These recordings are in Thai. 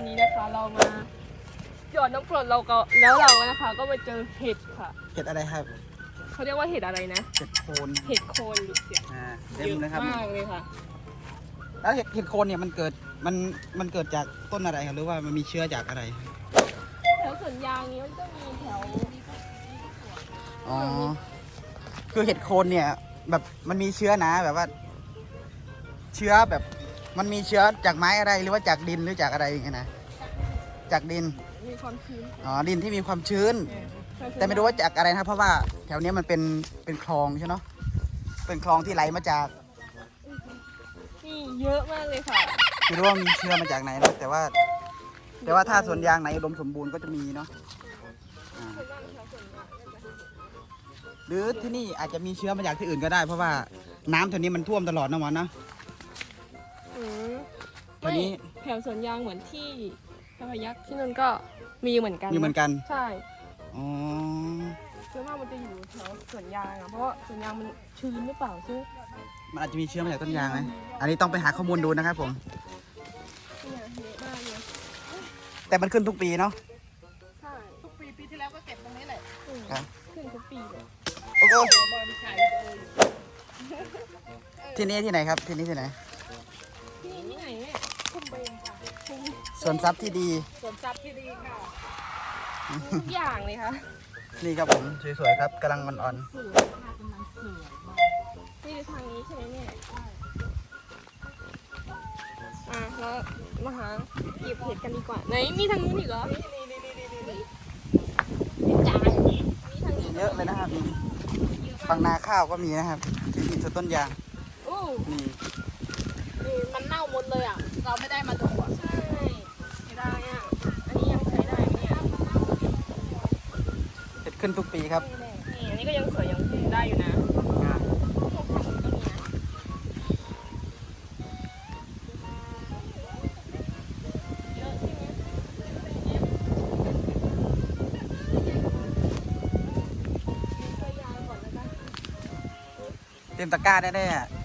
วันนี้นะคะเรามาหยอดน้ำกรดเราก็แล้วเรานะคะ ก็ไปเจอเห็ดค่ะเห็ดอะไรครับเขาเรียกว่าเห็ดอะไรนะเห็ดโคนเห็ดโคนดูเสียอ่าเต็เยมอะเลยครับ มากเลยค่ะ แล้วเห็ดเห็ดโคนเนี่ยมันเกิดมันมันเกิดจากต้นอะไรครับหรือว่ามันมีเชื้อจากอะไรแถวสวนยางนี้มันก็มีแถวอ๋อคือเห็ดโคนเนี่ย แบบมันมีเชื้อนะแบบว่า เชื้อแบบ มันมีเชื้อจากไม้อะไรหรือว่าจากดินหรือจากอะไรอย่างเงี้ยนะ จากดิน มีความชื้นอ๋อ ดินที่มีความชื้นเออแต่ไม่รู้ว่าจากอะไรนะครับเพราะว่าแถวเนี้ยมันเป็นเป็นคลองใช่เนาะ เป็นคลองที่ไหลมาจาก นี่เยอะมากเลยค่ะ ไม่รู้ว่ามีเชื้อมาจากไหนนะแต่ว่า แต่ว่าถ้าสวนยางไหนอุดมสมบูรณ์ก็จะมีเนาะอ่าส่วนมากแถวสวนยางก็จะหรือที่นี่อาจจะมีเชื้อมาจากที่อื่นก็ได้ เพราะว่าน้ำแถวนี้มันท่วมตลอดนะวันนะอืมแถว นี้ไม่แถวสวนยางเหมือนที่พระพยัคฆ์ที่นั่นก็มีเหมือนกันมีเหมือนกัน ใช่อ๋อ ส่วนมากมันจะอยู่แถวสวนยางอะเพราะว่าสวนยางมันชื้นหรือเปล่าใช่ไหมมันอาจจะมีเชื้อมาจากต้นยางนะ อันนี้ต้องไปหาข้อมูลดูนะครับผม เนี่ยเยอะมากเลยแต่มันขึ้นทุกปีเนาะ ใช่ทุกปีปีที่แล้วก็เก็บตรงนี้แหละอืมครับ ขึ้นทุกปีเลยโอ้โหบอยมีขายวิดีโออยู่ที่นี่ที่ไหนครับ ที่นี่ที่ไหน วนทรัพย์ที่ดี สวนทรัพย์ที่ดีค่ะทุกอย่างเลยค่ะนี่ครับผมสวยๆครับกำลังอ่อนสวยมากกำลังสวยมากนี่ทางนี้ใช่ไหมเนี่ยอะแล้วมาหาเก็บเห็ดกันดีกว่า ไหนมีทางนู้นอีกเหรอนี่นี่นี่นี่นี่นี่จ่ายมีทางนี้ๆ เยอะเลยนะครับนี่ฝั่งนาข้าวก็มีนะครับที่มีต้นยางโอ้นี่ นี่มันเน่าหมดเลยอะ เราไม่ได้มาดูอะ ใช่ไม่ได้อะ อันนี้ยังใช้ได้ไหมเนี่ย เห็ด ขึ้นทุกปีครับนี่อันนี้ก็ยังสวยยังได้อยู่นะอ่าพวกผักก็มีนะเยอะใช่ไหมช่วยยายก่อนแล้วกันเต็มตะกร้าแน่ๆ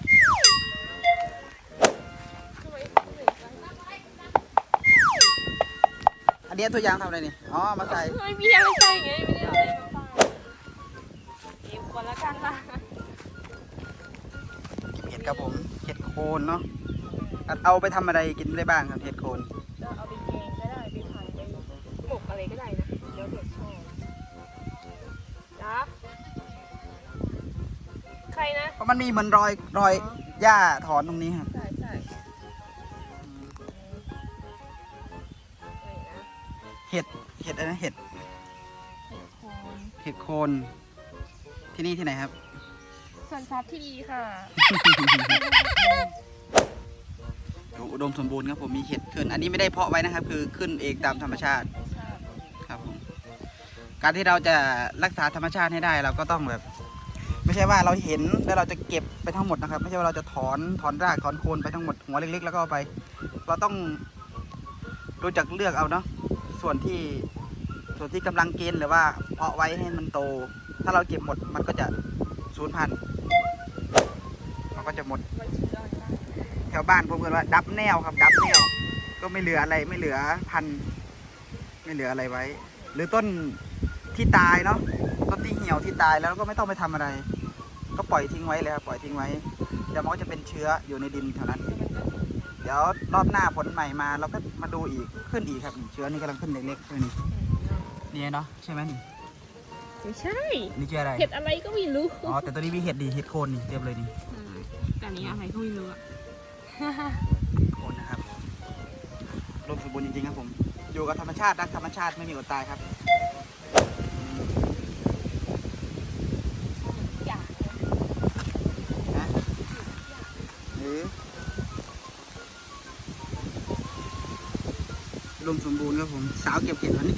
อันนี้ตัวยางทำอะไรนี่ อ๋อ มาใส่ ไม่มีอะไรใส่ไงไม่ได้เอาอะไรมาใส่เก็บก่อนแล้วกันล่ะเก็บเห็ดครับผม เห็ดโคนเนาะ เอาไปทำอะไรกินได้บ้างครับเห็ดโคนจะเอาไปแกงก็ได้ไปผัดไปหมกอะไรก็ได้นะเดี๋ยวเด็กชอบจ้าใครนะ เพราะมันมีเหมือนรอยรอยหญ้าถอนตรงนี้ครับ เห็ดอะไรนะเห็ดเห็ดโคนที่นี่ที่ไหนครับ ส่วนทรัพย์ที่ดีค่ะ อุดมสมบูรณ์ครับผมมีเห็ดขึ้น อันนี้ไม่ได้เพาะไว้นะครับ คือขึ้นเองตามธรรมชาติครับผมการที่เราจะรักษาธรรมชาติให้ได้เราก็ต้องแบบ ไม่ใช่ว่าเราเห็นแล้วเราจะเก็บไปทั้งหมดนะครับ ไม่ใช่ว่าเราจะถอนถอนรากถอนโคนไปทั้งหมดหัวเล็ก ๆ แล้วก็เอาไป เราต้องรู้จักเลือกเอาเนาะ ส่วนที่ส่วนที่กำลังกณฑ์หรือว่าเพาะไว้ให้มันโต ถ้าเราเก็บหมดมันก็จะสูญพันธุ์มันก็จะหมด แถวบ้านผมเรียกว่า ดับแนวครับดับแนว ก็ไม่เหลืออะไรไม่เหลือพันธุ์ไม่เหลืออะไรไว้ หรือต้นที่ตายเนาะต้นที่เหี่ยวที่ตายแล้วก็ไม่ต้องไปทำอะไร ก็ปล่อยทิ้งไว้เลยครับปล่อยทิ้งไว้เดี๋ยวมันก็จะเป็นเชื้ออยู่ในดินเท่านั้น เดี๋ยวรอบหน้าผลใหม่มาเราก็มาดูอีกขึ้นอีกครับนี่เชื้อนี่กำลังขึ้นเล็กๆเลยนี่นี่เนาะใช่ไหมนี่ไม่ใช่ นี่เชื้ออะไรเห็ดอะไรก็ไม่รู้อ๋อแต่ตัวนี้มีเห็ดดีเห็ดโคนนี่เรียบเลยนี่แต่อันนี้อะไรก็ไม่รู้อะโคนนะครับรวมสมบูรณ์จริงๆครับผม อยู่กับธรรมชาติรักธรรมชาติไม่มีอดตายครับอยากนะหรือ รวมสมบูรณ์ครับผม สาวเก็บเห็ดวันนี้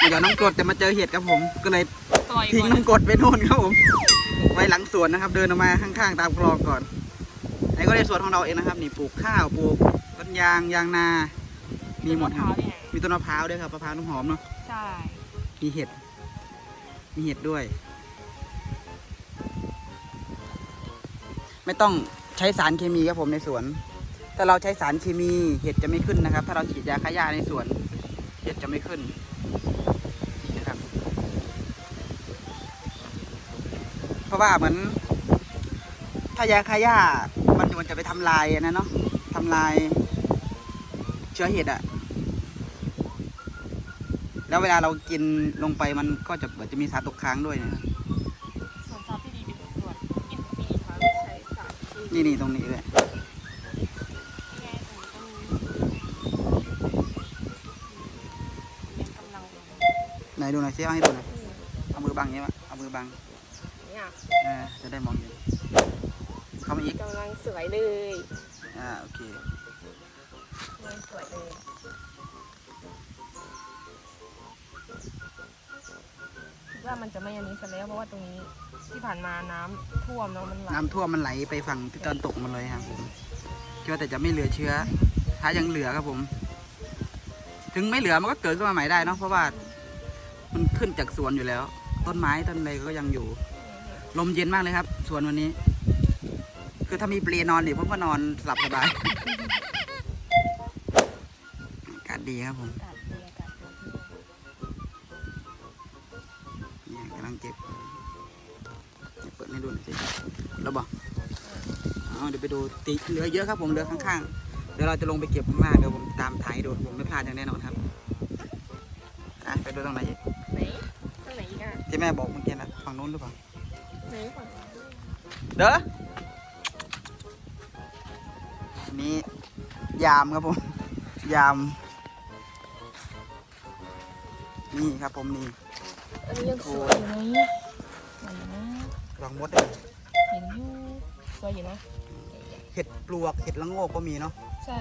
มาจากน้องกรดแต่มาเจอเห็ดครับผม ก็เลยปล่อยทิ้งก่อนน้องกรดไปโน่นครับผม ไว้หลังสวนนะครับ เดินออกมาข้างๆ ตามคลองก่อนไอ้ก็ในสวนของเราเองนะครับ นี่ปลูกข้าวปลูกต้นยางยางนา มีหมดครับเนี่ยมีต้นมะพร้าวด้วยครับมะพร้าวน้ำหอมเนาะ ใช่ มีเห็ด มีเห็ดด้วย ไม่ต้องใช้สารเคมีครับผมในสวน ถ้าเราใช้สารเคมีเห็ดจะไม่ขึ้นนะครับ ถ้าเราฉีดยาฆ่าหญ้าในสวน เห็ดจะไม่ขึ้นนะครับ เพราะว่าเหมือนถ้ายาฆ่าหญ้ามันมันจะไปทำลายอันนะเนาะทำลายเชื้อเห็ดอะแล้วเวลาเรากินลงไปมันก็จะเหมือนจะมีสารตกค้างด้วยนะครับส่วนซอสที่ดีเป็นส่วนอินทรีย์ค่ะไม่ใช้สารที่นี่นี่ตรงนี้เลย ไหนดูหน่อยซิเอาให้ดูหน่อยเอามือบังอย่างนี้วะเอามือบังเนี่ยเออจะได้มองเห็นเข้ามาอีกกำลังสวยเลยอ่าโอเคกำลังสวยเลยคิดว่ามันจะไม่อันนี้ซะแล้วเพราะว่าตรงนี้ที่ผ่านมาน้ำท่วมเนาะมันไหลน้ำท่วมมันไหลไปฝั่งทิศตะวันตกหมาเลยครับผมคิดว่าแต่จะไม่เหลือเชื้อ ถ้ายังเหลือครับผม ถึงไม่เหลือมันก็เกิดขึ้นมาใหม่ได้เนาะเพราะว่า มันขึ้นจากสวนอยู่แล้ว ต้นไม้ต้นอะไรก็ยังอยู่ ลมเย็นมากเลยครับ สวนวันนี้ คือถ้ามีเปลนอนเนี่ยผมก็นอนหลับสบายอากาศดีครับผมกาศดีอากาศดีเนี่ยกำลังเก็บเปิดให้ดูหน่อยสิแล้วบอกเอาเดี๋ยวไปดูติเหลือเยอะครับผมเหลือข้างๆเดี๋ยวเราจะลงไปเก็บข้างล่างเดี๋ยวผมตามถ่ายดูผมไม่พลาดอย่างแน่นอนครับไปดูตรงไหน ที่แม่บอกเมื่อกี้นะฝั่งนู้นหรือเปล่าไหนฝั่งเด้ออันนี้ยามครับผม ยาม นี่ครับผมนี่อันนี้ยังสวยอยู่นะสวยอยู่นะลองมดได้เลยเห็นอยู่สวยอยู่นะเห็ดปลวกเห็ดละโงกก็มีเนาะใช่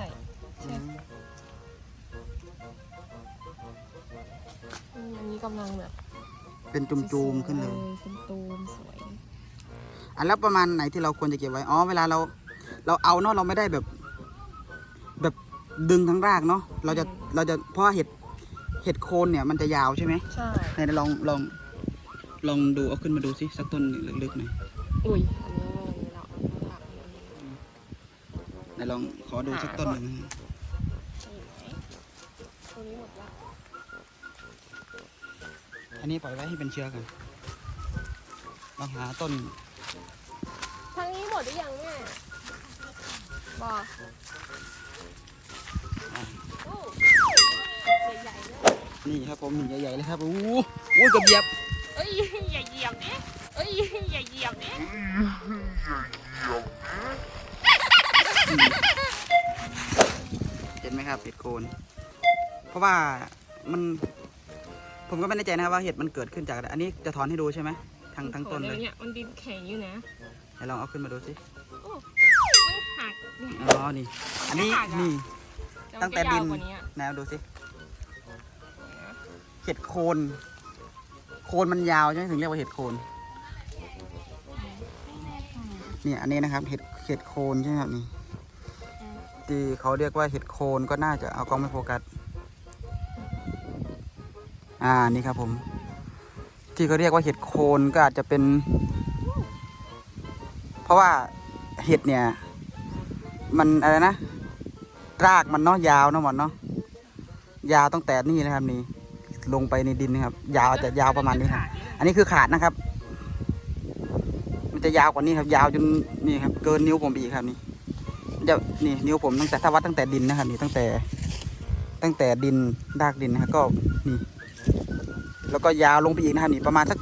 ใช่อืมอันนี้กำลังแบบ เป็นจุ่มๆขึ้นเลย เป็นตูมสวย อันแล้วประมาณไหนที่เราควรจะเก็บไว้ อ๋อ เวลาเรา เราเอาเนาะ เราไม่ได้แบบ แบบดึงทั้งรากเนาะ เราจะ เราจะ เพราะว่าเห็ด เห็ดโคนเนี่ยมันจะยาวใช่ไหมใช่ ไหนลอง ลอง ลองดู เอาขึ้นมาดูสิ สักต้นลึกๆหน่อยอุ้ย อันนี้อันนี้เราเอาผักอันนี้ไหนลองขอดูสักต้นหนึ่งนี่ไนนี้ปล่อยไว้ให้เป็นเชื้อกันลองหาต้น ทางนี้หมดหรือยังแม่บอกอะโอ้ใหญ่ๆเลยนี่ครับผมใหญ่ๆเลยครับโอ้โหโอ้ยเกือบเหยียบเอ้ยอย่าเหยียบดิเอ้ยอย่าเหยียบดิเห็นไหมครับเห็ดโคน เพราะว่ามัน ผมก็ไม่แน่ใจนะครับว่าเห็ดมันเกิดขึ้นจากอะไรอันนี้จะถอนให้ดูใช่ไหมทั้งทั้งต้นเลยเนี่ยมันดินแข็งอยู่นะไหนลองเอาขึ้นมาดูสิโอ้มันหักอ๋อนี่ อันนี้ไม่หักอะนี่มันตั้งแต่ดินจะยาวกว่านี้อะแนวดูสิเห็ดโคน โคนมันยาวใช่ไหมถึงเรียกว่าเห็ดโคนเนี่ยอันนี้นะครับเห็ดเห็ดโคนใช่ไหมครับนี่ที่เขาเรียกว่าเห็ดโคนก็น่าจะเอากล้องไม่โฟกัส อ่านี่ครับผม ที่เขาเรียกว่าเห็ดโคนก็อาจจะเป็น เพราะว่าเห็ดเนี่ย มันอะไรนะรากมันเนาะยาวเนาะหมอนเนาะยาวตั้งแต่นี่นะครับนี่ ลงไปในดินนะครับ ยาวจะยาวประมาณนี้ครับ อันนี้คือขาดนะครับ มันจะยาวกว่านี้ครับ ยาวจนนี่ครับ เกินนิ้วผมอีกครับนี่จะนี่นิ้วผมตั้งแต่ถ้าวัดตั้งแต่ดินนะครับ นี่ตั้งแต่ ตั้งแต่ดินรากดินนะครับก็ ก็ยาวลงไปอีกนะครับนี่ประมาณสัก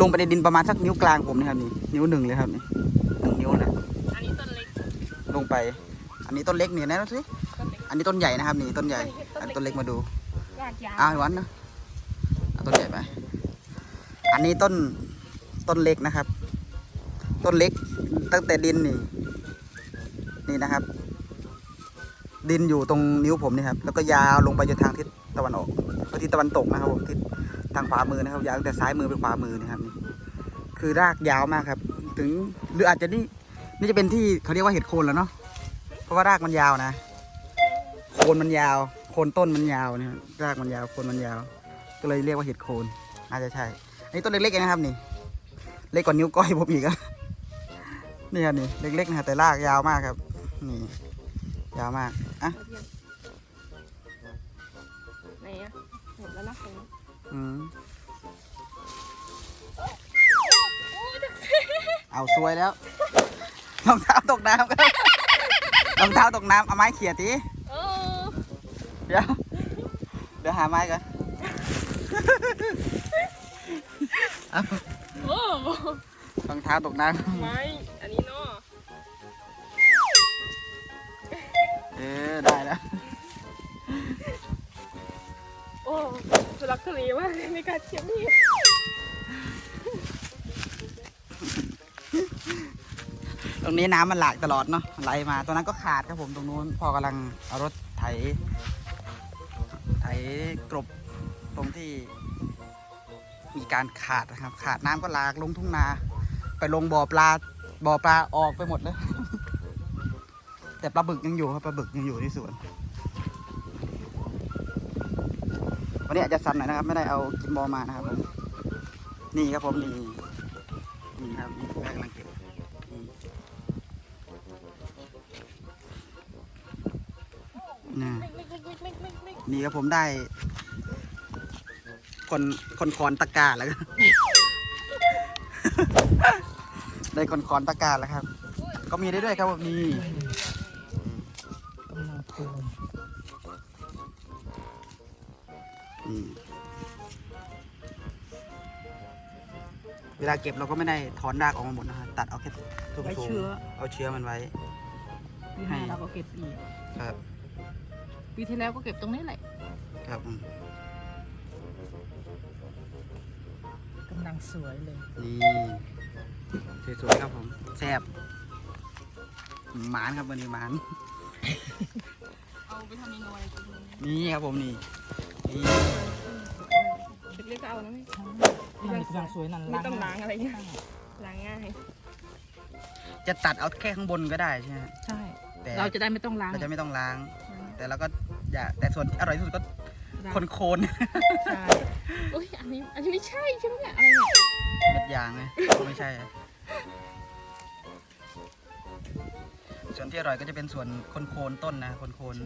ลงไปในดินประมาณสักนิ้วกลางผมนะครับนี่นิ้วหนึ่งเลยครับนี่หนึ่งนิ้วนะอันนี้ต้นเล็กลงไป อันนี้ต้นเล็กนี่นะดูสิต้นเล็กอันนี้ต้นใหญ่นะครับนี่ต้นใหญ่ต้อันนเล็กต้นเล็กมาดูรากยาวอ้าวไอ้วันนะเอาต้นใหญ่ไปอันนี้ต้นต้นเล็กนะครับ ต้นเล็กตั้งแต่ดินนี่ นี่นะครับ ดินอยู่ตรงนิ้วผมนี่ครับ แล้วก็ยาวลงไปจนทางทิศตะวันออกไปทิศตะวันตกนะครับผมทิศ ทางขวามือนะครับ ยาวตั้งแต่ซ้ายมือไปขวามือนะครับนี่คือรากยาวมากครับ ถึงหรืออาจจะนี่นี่จะเป็นที่เขาเรียกว่าเห็ดโคนแล้วเนาะเพราะว่ารากมันยาวนะ โคนมันยาว โคนต้นมันยาวเนี่ยรากมันยาวโคนมันยาว ก็เลยเรียกว่าเห็ดโคนน่าจะใช่ อันนี้ต้นเล็กๆเองนะครับนี่ เล็กกว่านิ้วก้อยผมอีกอะนี่ครับนี่เล็กๆนะแต่รากยาวมากครับ นี่ ยาวมากอะ อืมเอาซวยแล้วรองเท้าตกน้ำครับรองเท้าตกน้ำเอาไม้เขี่ยทีเออเดี๋ยวเดี๋ยวหาไม้ก่อนเอาโอ้รองเท้าตกน้ไม้อันนี้เนาะำเออได้ ลักทุเลมากในการเทียบนี่ตรงนี้น้ำมันหลากตลอดเนาะไหลมาตรงนั้นก็ขาดครับผมตรงนู้นพ่อกำลังเอารถไถ ไถกรบตรงที่มีการขาดนะครับ ขาดน้ำก็หลากลงทุ่งนา ไปลงบ่อปลาบ่อปลาออกไปหมดเลย แต่ปลาบึกยังอยู่ครับปลาบึกยังอยู่ที่สวน วั นี้อาจจะสั่นหน่อยนะครับ ไม่ได้เอากินบอลมานะครับผมนี่ครับผมนี่นี่ครับนี่แม่กำลังเก็บนี่นี่ครับผมได้ คนคนคอนตะกร้าแล้วก็ได้คนคอนตะกร้าแล้วครับ ก็มีได้ด้วยครับผมนี่ ลาเก็บเราก็ไม่ได้ถอนรากออกมาหมดนะฮะตัดเอาแค่ทุกไว้โซเชื้อ เอาเชื้อมันไว้ ปีหน้าเราก็เก็บอีก ครับ ปีที่แล้วก็เก็บตรงนี้แหละครับอืมกำลังสวยเลย นี่สวยๆครับผมแซ่บหมานครับวันนี้หมาน เอาไปทำเมนูอะไรกินนี่ครับผมนี่นี่เล็กๆก็เอานะไม่นั่นกำลังสวยนั่นไม่ต้องล้างอะไรเงี้ยล้างง่ายจะตัดเอาแค่ข้างบนก็ได้ใช่ไหมใช่ แต่เราจะได้ไม่ต้องล้าง เราจะไม่ต้องล้าง แต่เราก็อย่าแต่ส่วนที่อร่อยที่สุดก็คนโคนใช่โอ้ยอันนี้อันนี้ไม่ใช่ใช่ไหมเนี่ยอะไรเนี่ยเม็ดยางไงไม่ใช่ ส่วนที่อร่อยก็จะเป็นส่วนคนโคนต้นนะคนโคน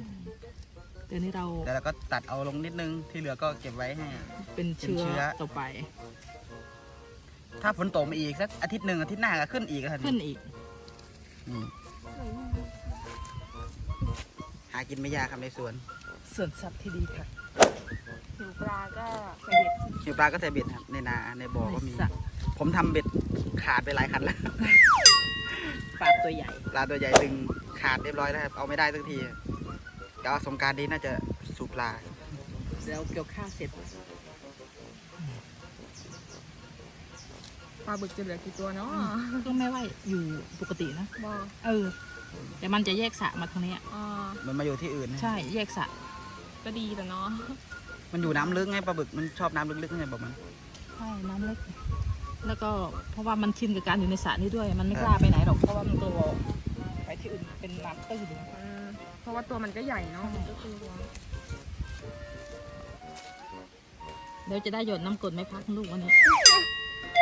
ดี๋ยวนี้เราแต่เราก็ตัดเอาลงนิดนึงที่เหลือก็เก็บไว้ให้ เป็นเชื้เป็นเชื้ออต่อไป ถ้าฝนตกมาอีกสักอาทิตย์หนึ่งอาทิตย์หน้าก็ขึ้นอีกครับขึ้นอีก อืมหากินไม่ยากครับในสวนส่วนสัตว์ที่ดีค่ะ หิวปลาก็ใส่เห็ดหิวปลาก็ใส่เบ็ดครับในนาในบ่อก็มี ในสระ ผมทำเบ็ดขาดไปหลายคันแล้ว ปลาตัวใหญ่ ปลาตัวใหญ่ดึงขาดเรียบร้อยแล้วครับเอาไม่ได้สักที แต่ว่าสงกรารนี้น่าจะสูบปลาเดี๋ยวเกี่ยวข้าวเสร็จปลาบึกจะเหลือกี่ตัวเนาะก็ไม่ว่าอยู่ปกตินะบอเออ แต่มันจะแยกสระมาทางเนี้ยอ่ามันมาอยู่ที่อื่นนะใช่แยกสระก็ดีแต่เนาะมันอยู่น้ำลึกไงปลาบึกมันชอบน้ำลึกๆไงบอกมันใช่น้ำเล็กแล้วก็เพราะว่ามันชินกับการอยู่ในสระนี้ด้วย มันไม่กล้าไปไหนหรอกเพราะว่ามันตัวไปที่อื่นเป็นน้ำตื้นอืม เพราะว่าตัวมันก็ใหญ่เนาะมันก็คือเดี๋ยวจะได้หยดน้ำกรดไหมพักลูกวันนี้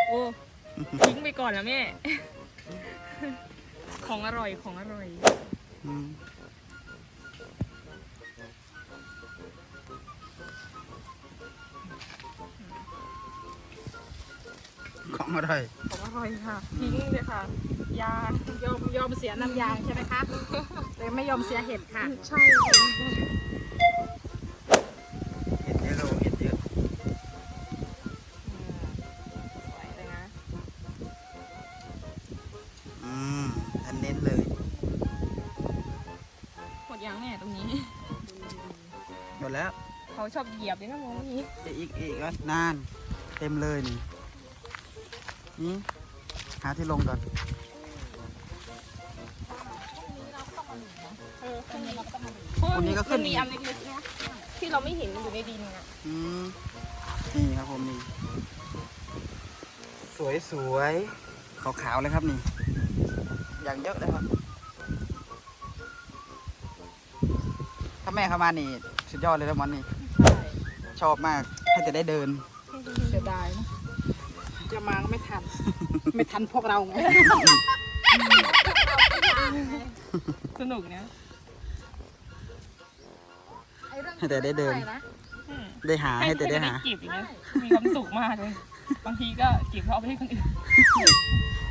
โอ้ทิ้งไปก่อนแล้วแม่ ของอร่อยของอร่อย อืมของอร่อยของอร่อยค่ะ ทิ้งเลยค่ะ ยายอมยอมเสียน้ำยางใช่ไหมคะแต่ไม่ยอมเสียเห็ดค่ะ ใช่ค่ะเห็ดเยอะครับผมเห็ดเยอะสวยเลยนะอืมอันเน้นเลยหมดยังแม่ตรงนี้ หมดแล้วเขาชอบเหยียบเลยนะมองนี้จะอีกอีกอะนาน เต็มเลยนี่นี่หาที่ลงก่อน เออพรุ่งนี้เราก็ต้องมาพรุ่งนี้ก็ขึ้นมัมีอันเล็กๆนะที่เราไม่เห็นมันอยู่ในดินอะอืมนี่ครับผมนี่ สวยสวยขาวขาวๆเลยครับนี่ อย่างเยอะเลยครับ ถ้าแม่เข้ามานี่ สุดยอดเลยนะมอนนี่ใช่ชอบมากให้แต่ได้เดิน เสียดายนะจะมาก็ไม่ทัน ไม่ทันพวกเราไง สนุกนะให้แต่ได้เดินท่าหร่นะได้หาให้แต่ได้หาเก็บอย่างเงี้ยมีความสุขมากเลย บางทีก็เก็บเพราะเอาไปให้คนอื่น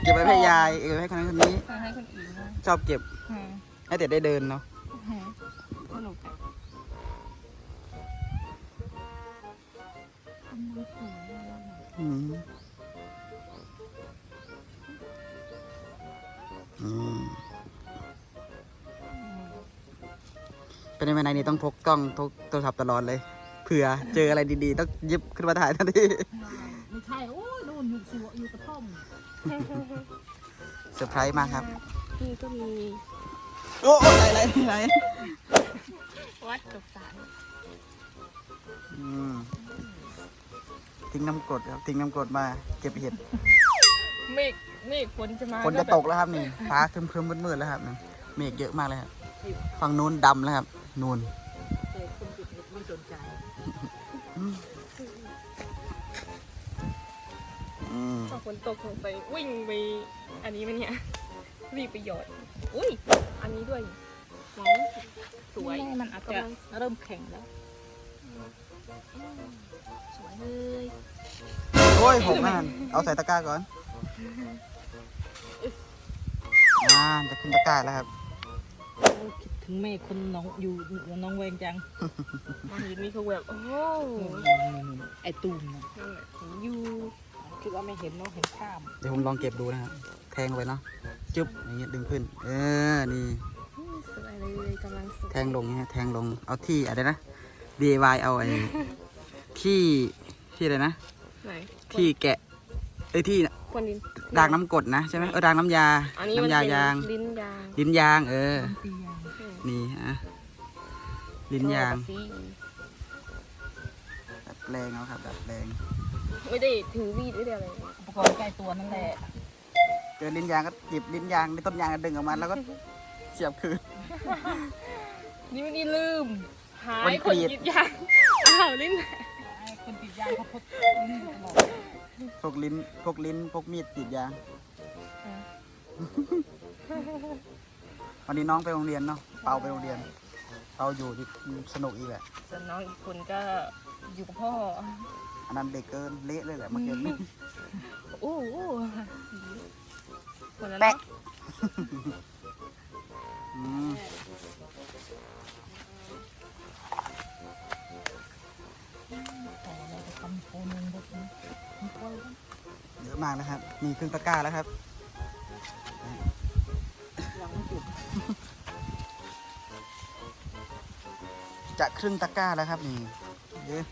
เก็บไว้ให้ยายเก็บไว้ให้คนนั้นคนนี้ ให้คนอื่นบ้างชอบเก็บอืมให้แต่ได้เดินเนาะอืมสนุกอะอืมอืม เป็นในวันไหนนี่ต้องพกกล้องพกโทรศัพท์ตลอดเลย เผื่อเจออะไรดีๆ ต้องหยิบขึ้นมาถ่ายทันทีไม่ใช่โอ้ยนู่นอยู่สวนอยู่กระท่อมเซอร์ไพรส์มากครับ นี่ก็มี โอ้โอ้ไหนไหนไหนวัดตกสารอืมทิ้งน้ำกรดครับทิ้งน้ำกรดมา เก็บเห็ดเมฆเมฆฝนจะมาฝนจะแบบตกแล้วครับนี่ฟ้าครึมๆมืดๆแล้วครับนี่เมฆเยอะมากเลยครับฝั่งนู้นดำแล้วครับ นูนแต่คนติดเน็ตไม่สนใจอืมพอฝนตกลงไปวิ่งไปอันนี้มันเนี่ยรีบไปหยอดอุ้ยอันนี้ด้วยน้องสวยนี่มันอาจจะเริ่มแข็งแล้วสวยเลยโอ้ยหกนั่นเอาใส่ตะกร้าก่อนอ่าจะขึ้นตะกร้าแล้วครับโอ้คิด ถึงแม่คนน้องอยู่น้องเวงจังมาเห็นนี่คือแบบโอ้โหไอตูมนะนั่นแหละอยู่คือว่าไม่เห็นเนาะเห็นข้ามเดี๋ยวผมลองเก็บดูนะครับแทงไว้เนาะจึ๊บอย่างเงี้ยดึงขึ้น เออนี่อืมสวยเลยกำลังสวยแทงลงเนี่ยแทงลงเอาที่อะไรนะ DIY เอาไอ้ที่ที่อะไรนะไหนที่แกะไอ้ยที่คนดินด่างน้ำกรดนะใช่ไหมเออด่างน้ำยาอันนี้มันน้ำยาเป็นยาง ลิ้นยาง ลิ้นยางเออตียาง นี่ฮะลิ้นยางท่อกับสีดัดแปลงเอาครับดัดแปลงไม่ได้ถือวีดไม่ได้อะไรอุปกรณ์ใกล้ตัวนั่นแหละเจอลิ้นยางก็หยิบลิ้นยางในต้นยางก็ดึงออกมาแล้วก็เสียบคืนนี่ไม่ได้ลืมหาวันยกครีนดยิดยางอ้าวลิ้นไอ้คนติดยางเขาพดนี่ตลอดพวกลิ้นพวกลิ้นพวกมีดกรีดยาง วันนี้น้องไปโรงเรียนเนาะเปาไปโรงเรียนเปาอยู่ที่สนุกอีกแหละส่วนน้องอีกคนก็อยู่กับพ่อ อันนั้นเด็กเกินเละเลยแหละเมื่อกี้นี้โอ้โหคนละแปะเนาะอืมแต่เราจะทำโคนนึงแบบนี้มีคนเยอะมากนะครับ มีครึ่งตะกร้าแล้วครับ ครึ่งตะกร้าแล้วครับนี่เยอะ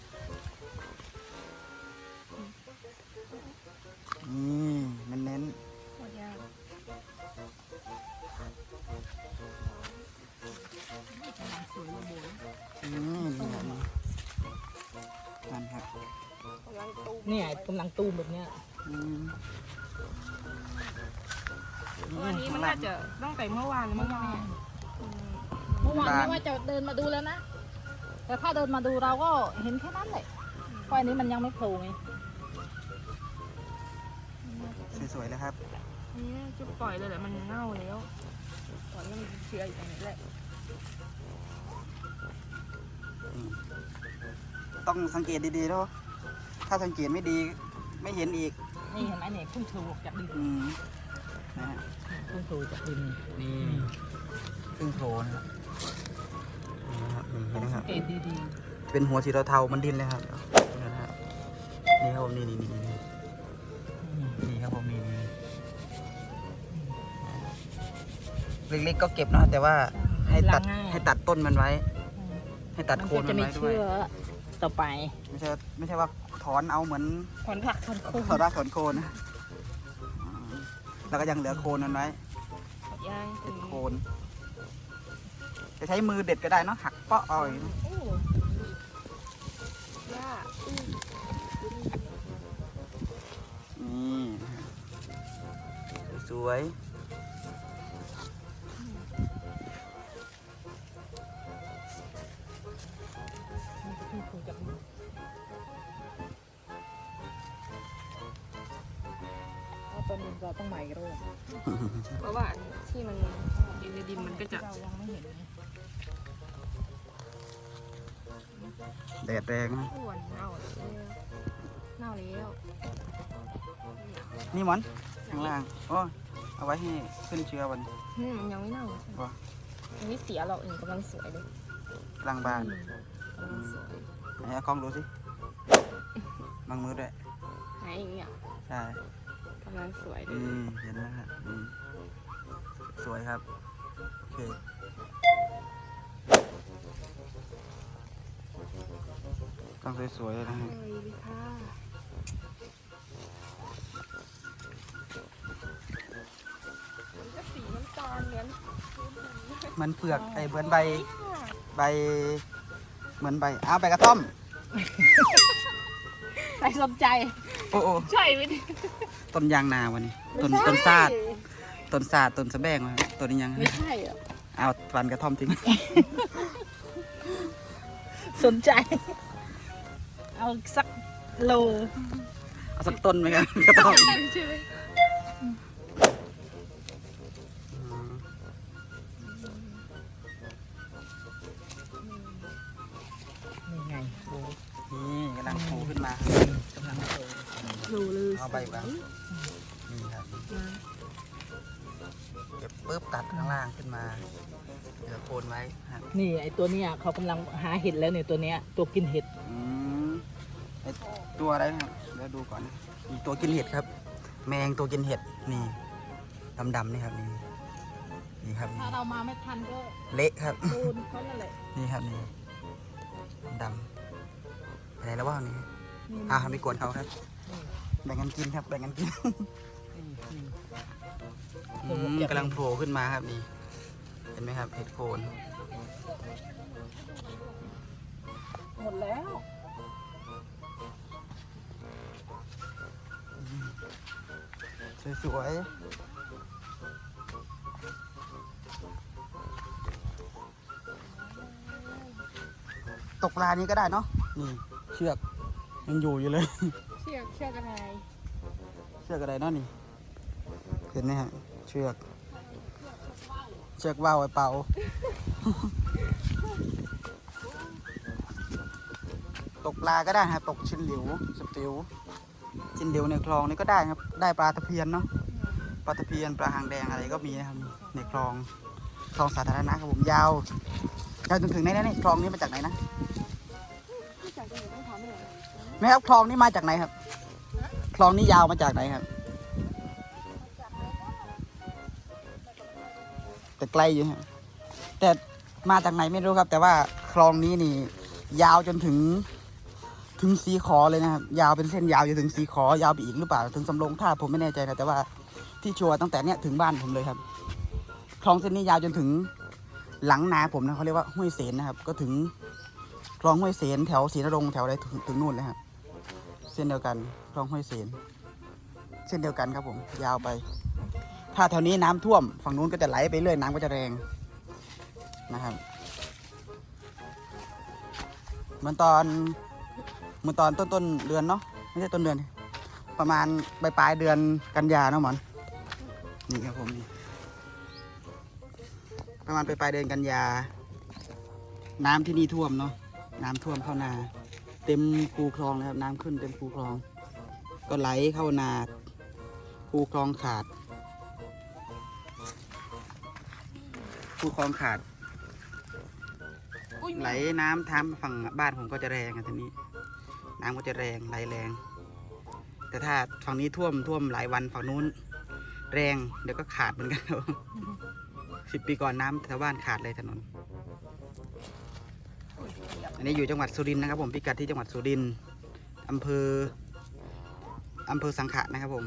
นมาดูเราก็เห็นแค่นั้นแหละเพราะอันนี้มันยังไม่โผล่ไงสวยๆแล้วครับ อันนี้จะปล่อยเลยแหละมันเน่าแล้วปล่อยให้มันเชื้ออยู่ตรงนี้แหละ ต้องสังเกตดีๆเนาะถ้าสังเกตไม่ดีไม่เห็นอีก นี่เห็นไหมเนี่ยเพิ่งโผล่ออกจากดินอืมนะฮะเพิ่งโผล่จากดินนี่ครึ่งโถนะครับนี่นะครับ นี่เห็นไหมครับเกตดีเป็นหัวสีเทาๆมันดิ้นเลยครับนี่นะครับนี่ครับผมนี่นี่นี่นี่ๆนี่ครับผมนี่นี่เล็กๆก็เก็บนะแต่ว่าให้ตัดล้างง่ายให้ตัดต้นมันไว้ ให้ตัดมันโคก็นจะมันไม่ไว้ด้วเชื่ยอต่อไป ไม่ใช่ไม่ใช่ว่าถอนเอาเหมือนขอนผักขอนโคนถอนรากถอนโคนนะอืมแล้วก็ยังเหลือโคนมันไว้หมดยางเด็ดโคนจะ ใช้มือเด็ดก็ได้เนอะหักเปาะเอาอย่างนี้โอ้ย่าอื้อนี่สวยเพิ่งโผล่จากดินเอาตอนนี้เราต้องใหม่อีกรอบเพราะว่าอันที่มันอยู่ในดินมันก็จะ เรายังไม่เห็นไง แดดแรงนะอ้วนเน่าแล้วเน่าแล้วนี่หมอนข้างล่างโอ้เอาไว้ให้ขึ้นเชื้อวันอืมมันยังไม่เน่าใช่ไหมวะยังไม่เสียหรอกอืมกำลังสวยเลยกลางบ้านอืมกำลังสวยไหนเอากล้องดูสิบางมือด้วยไหนอย่างเงี้ยใช่กำลังสวยเลอืยมเห็นแล้วครับอืมสวยครับโอเค กล้องสวยๆนะฮะสวยเลยค่ะมันก็สีน้ำตาลเหมือนมันเปลือกไอ้เหมือนใบใบ เหมือนใบอ้าวใบกระท่อมใครสนใจ โอ้โอ้ใช่ไหมต้นยางนาวันนี้ต้นต้นซาดต้นซาดต้นสะแบงวะต้นนี้ยังไม่ใช่อะเอาฟันกระท่อมทิ้ง สนใจ เอาสักโลเอาสักต้นไหมครับกระท่อมใช่ไหมอืมนี่ไงโบนี่กำลังโผล่ขึ้นมากำลังโตดูเลยเอาใบมานี่ นี่ไอตัวเนี้ยเขากำลังหาเห็ดแล้วเนี่ยตัวเนี้ยตัวกินเห็ดอืมไอ้ตัวอะไรนะครับเดี๋ยวดูก่อนมีตัวกินเห็ดครับ แมงตัวกินเห็ดนี่ดำๆนี่ครับนี่นี่ครับนี่ถ้าเรามาไม่ทันก็เละครับ โดนเขานั่นแหละนี่ครับนี่ดำอะไรแล้วว่านี่นี่อะไม่กวนเขาครับ แบ่งกันกินครับ แบ่งกันกินนี่อืมกำลังโผล่ขึ้นมาครับนี่เห็นไหมครับเห็ดโคนหมดแล้ว สวยๆตกปลานี้ก็ได้เนาะนี่เชือกยังอยู่อยู่เลย เชือกเชือกอะไร เชือกอะไรเนาะนี่เห็นไหมฮะเชือก เชือกว่าวไว้เป่าตกปลาก็ได้ครับตกชิ้นหลิวสติวชิ้นหลิวในคลองนี่ก็ได้ครับ ได้ปลาตะเพียนเนาะปลาตะเพียนปลาหางแดงอะไรก็มีนะครับในคลองคลองสาธารณะครับผมยาวยาวจนถึงไหนนะนี่คลองนี้มาจากไหนนะที่จากที่ไหนต้องถามไม่ได้แม่ครับคลองนี้มาจากไหนครับ คลองนี้ยาวมาจากไหนครับ แต่ไกลอยู่ครับแต่มาจากไหนไม่รู้ครับ แต่ว่าคลองนี้นี่ ยาวจนถึง ถึงสีขอเลยนะครับ ยาวเป็นเส้นยาวอยู่ถึงสีขอยาวไปอีกหรือเปล่า ถึงสำโรงท่าผมไม่แน่ใจนะแต่ว่าที่ชัวร์ตั้งแต่เนี้ยถึงบ้านผมเลยครับ คลองเส้นนี้ยาวจนถึงหลังนาผมนะเขาเรียกว่าห้วยเสนนะครับ ก็ถึงคลองห้วยเสนแถวศรีนรงค์แถวอะไรถึงถึงนู่นเลยครับเส้นเดียวกันคลองห้วยเสนเส้นเดียวกันครับผม ยาวไป ถ้าแถวนี้น้ำท่วม ฝั่งนู้นก็จะไหลไปเรื่อยน้ำก็จะแรงนะครับเหมือนตอนเหมือนตอนต้นต้นเดือนเนาะไม่ใช่ต้นเดือน ประมาณปลายปลายเดือนกันยาเนาะหมอนนี่ครับผมนี่ประมาณปลายปลายเดือนกันยา น้ำที่นี่ท่วมเนาะน้ำท่วมเข้านา เต็มคูคลองนะครับน้ำขึ้นเต็มคูคลอง ก็ไหลเข้านาคูคลองขาด คูคลองขาดอุ้ยไหลน้ำท้ำฝั่งบ้านผมก็จะแรงอะทีนี้ น้ำก็จะแรงไหลแรง แต่ถ้าฝั่งนี้ท่วมท่วมหลายวันฝั่งนู้น แรงเดี๋ยวก็ขาดเหมือนกัน สิบปีก่อนน้ำแถวบ้านขาดเลยถนน อันนี้อยู่จังหวัดสุรินทร์นะครับ ผมพิกัดที่จังหวัดสุรินทร์อำเภออำเภอสังขะนะครับผม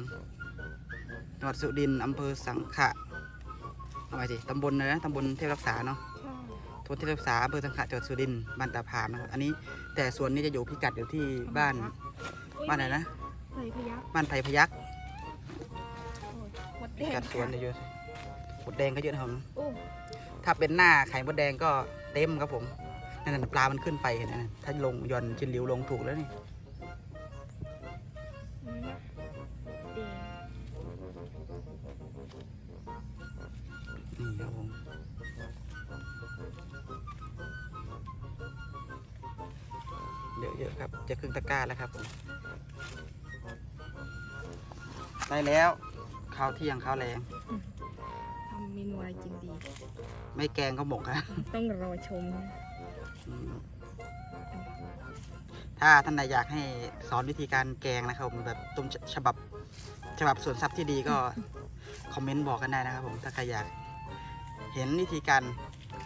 จังหวัดสุรินทร์อำเภอสังขะ เอาไปสิตำบลนะตำบลเทพรักษาเนาะใช่ตำบลเทพรักษาอำเภอสังขะจังหวัดสุรินทร์บ้านตาพามนะครับอันนี้แต่ส่วนนี้จะอยู่พิกัดอยู่ที่บ้านอุ๊ยบ้านไหนนะใส่พยักบ้านไผ่พยักหมดพิแดงกัดสวนจะเยอะหมดแดงก็เยอะนะครับโอ้ถ้าเป็นหน้าไข่มดแดงก็เต็มครับผมนั่นนะปลามันขึ้นไปเห็นไหมนั่นถ้าลงหย่อนชินหลิวลงถูกแล้วนี่ จะครึ่งตะกร้าแล้วครับผมได้แล้วข้าวเที่ยงข้าวแรงทำเมนูอะไรกินดี ไม่แกงก็หมกครับต้องรอชมอืมถ้าท่านใดอยากให้สอนวิธีการแกงนะครับผมแบบต้มฉบับฉบับส่วนทรัพย์ที่ดีก็ คอมเมนต์บอกกันได้นะครับผมถ้าใครอยาก เห็นวิธีการ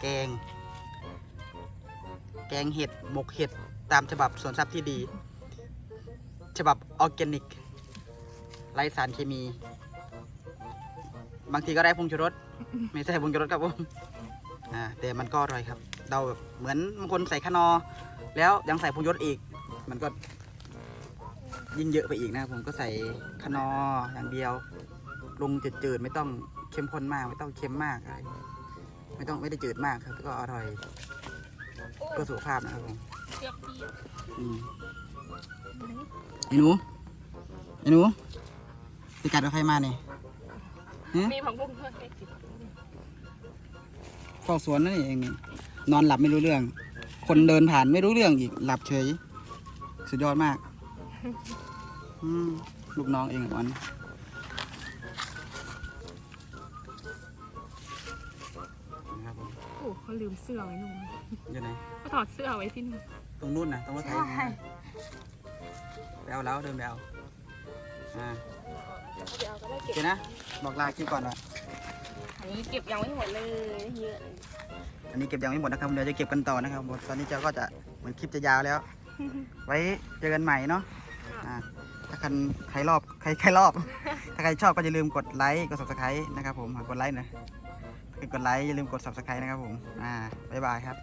แกง แกงเห็ดหมกเห็ด ตามฉบับสวนทรัพย์ที่ดี ฉบับออร์แกนิกไร้สารเคมี บางทีก็ได้พงชูรส ไม่ใช่พงชูรสครับผมอ่าแต่มันก็อร่อยครับ เราแบบเหมือนบางคนใส่ขนอ แล้วยังใส่พงชูรสอีก มันก็ยิ่งเยอะไปอีกนะครับผมก็ใส่ขนออย่างเดียวปรุงจืดๆไม่ต้องเข้มข้นมาก ไม่ต้องเค็มมากอะไรไม่ต้องไม่ได้จืดมากครับก็อร่อยก็สุขภาพนะครับผม เกือบดีอืมไอ้หนูไอ้หนูไปกัดกับใครมาเนี่ยมีผักบุ้งด้วยไม่กินเฝ้าสวนนั่นเองนี่นอนหลับไม่รู้เรื่อง คนเดินผ่านไม่รู้เรื่องอีก หลับเฉย สุดยอดมากอืมลูกน้องเองอะวันนะครับผมโอ้เขาลืมเสื้อไว้นู่นอยู่ไหน เขาถอดเสื้อไว้ที่นู่นตรงนู้นนะตรงรถไถไปเอาแล้วเดินไปเอาอ่าเดี๋ยวก็ได้โอเก็บเคนะ บอกลาคลิปก่อนนะอันนี้เก็บยังไม่หมดเลยเยอะอันนี้เก็บยังไม่หมดนะครับเดี๋ยวจะเก็บกันต่อนะครับหมดตอนนี้เจ้าก็จะเหมือนคลิปจะยาวแล้ว ไว้เจอกันใหม่เนาะอ่าถ้าใครใครรอบใครใครรอบ ถ้าใครชอบก็อย่าลืมกดไลค์กด subscribe นะครับผมกดไลค์นะถ้าใครกดไลค์อย่าลืมกด subscribe นะครับผมอ่าบ๊ายบายครับ